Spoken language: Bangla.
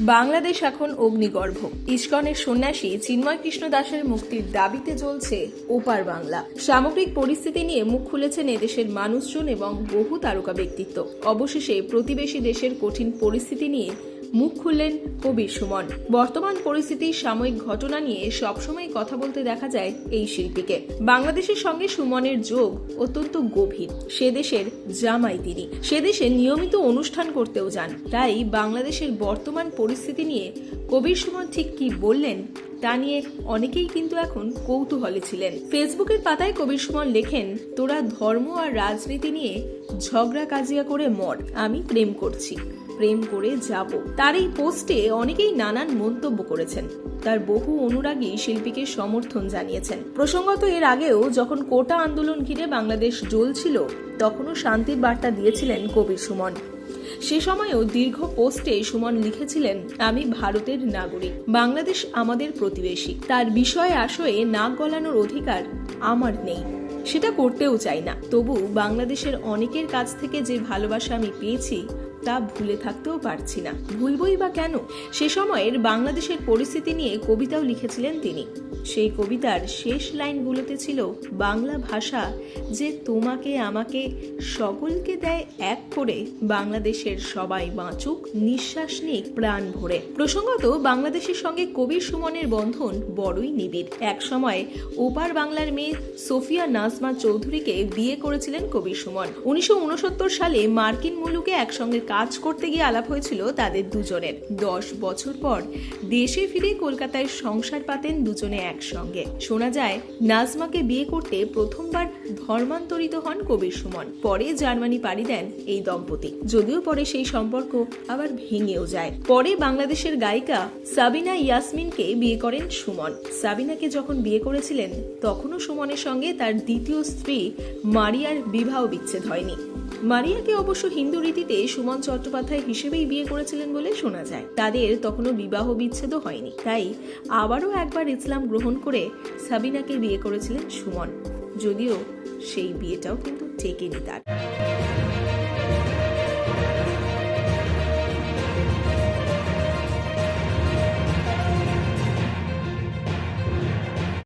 বাংলাদেশ এখন অগ্নিগর্ভ। ইস্কনের সন্ন্যাসী চিন্ময় কৃষ্ণ দাসের মুক্তির দাবিতে চলছে ওপার বাংলা। সামগ্রিক পরিস্থিতি নিয়ে মুখ খুলেছেন এদেশের মানুষজন এবং বহু তারকা ব্যক্তিত্ব। অবশেষে প্রতিবেশী দেশের কঠিন পরিস্থিতি নিয়ে মুখ খুললেন কবির সুমন। বর্তমান পরিস্থিতির সাময়িক ঘটনা নিয়ে সবসময় কথা বলতে দেখা যায় এই শিল্পীকে। বাংলাদেশের সঙ্গে সুমনের যোগ অত্যন্ত গভীর। সে দেশের জামাই তিনি। সে দেশে নিয়মিত অনুষ্ঠান করতেও যান। তাই বাংলাদেশের বর্তমান পরিস্থিতি নিয়ে কবির সুমন ঠিক কি বললেন, তা নিয়ে অনেকেই কিন্তু এখন কৌতূহলে ছিলেন। ফেসবুকের পাতায় কবির সুমন লেখেন, তোরা ধর্ম আর রাজনীতি নিয়ে ঝগড়া কাজিয়া করে মর, আমি প্রেম করছি। প্রেম করে যাব। তার এই পোস্টে অনেকেই নানান মন্তব্য করেছেন। তার বহু অনুরাগী শিল্পীকে সমর্থন জানিয়েছেন। প্রসঙ্গত, এর আগেও যখন কোটা আন্দোলন ঘিরে বাংলাদেশ জ্বলছিল, তখনও শান্তির বার্তা দিয়েছিলেন কবির সুমন। সে সময়ও দীর্ঘ পোস্টে সুমন লিখেছিলেন, আমি ভারতের নাগরিক, বাংলাদেশ আমাদের প্রতিবেশী। তার বিষয়ে আশয়ে নাক গলানোর অধিকার আমার নেই। সেটা করতেও চাই না। তবু বাংলাদেশের অনেকের কাছ থেকে যে ভালোবাসা আমি পেয়েছি তা ভুলে থাকতেও পারছি না। ভুলবই বা কেন? সে সময়ের বাংলাদেশের পরিস্থিতি নিয়ে কবিতাও লিখেছিলেন তিনি। সেই কবিতার শেষ লাইনগুলোতে ছিল বাংলা ভাষা যে তোমাকে আমাকে সকলকে দেয় এক করে বাংলাদেশের সবাই বাঁচুক নিঃশ্বাস নিক প্রাণ ভরে। প্রসঙ্গত বাংলাদেশের সঙ্গে কবির সুমনের বন্ধন বড়ই নিবিড়। এক সময় ওপার বাংলার মেয়ে সোফিয়া নাজমা চৌধুরীকে বিয়ে করেছিলেন কবির সুমন। উনিশশো উনসত্তর সালে মার্কিন মুলুকে একসঙ্গে কাজ করতে গিয়ে আলাপ হয়েছিল তাদের দুজনের। দশ বছর পর দেশে ফিরে কলকাতায় সংসার পাতেন দুজনে একসঙ্গে। শোনা যায়, নাজমাকে বিয়ে করতে প্রথমবার ধর্মান্তরিত হন কবির সুমন। পরে জার্মানি পাড়ি দেন এই দম্পতি। যদিও পরে সেই সম্পর্ক আবার ভেঙেও যায়। পরে বাংলাদেশের গায়িকা সাবিনা ইয়াসমিনকে বিয়ে করেন সুমন। সাবিনাকে যখন বিয়ে করেছিলেন, তখনও সুমনের সঙ্গে তার দ্বিতীয় স্ত্রী মারিয়ার বিবাহ বিচ্ছেদ হয়নি। মারিয়াকে অবশ্য হিন্দু রীতিতে সুমন চট্টোপাধ্যায় হিসেবেই বিয়ে করেছিলেন বলে শোনা যায়। তাদের তখনও বিবাহ বিচ্ছেদও হয়নি। তাই আবারও একবার ইসলাম গ্রহণ করে সাবিনাকে বিয়ে করেছিলেন সুমন। যদিও সেই বিয়েটাও কিন্তু টেকেনি তার।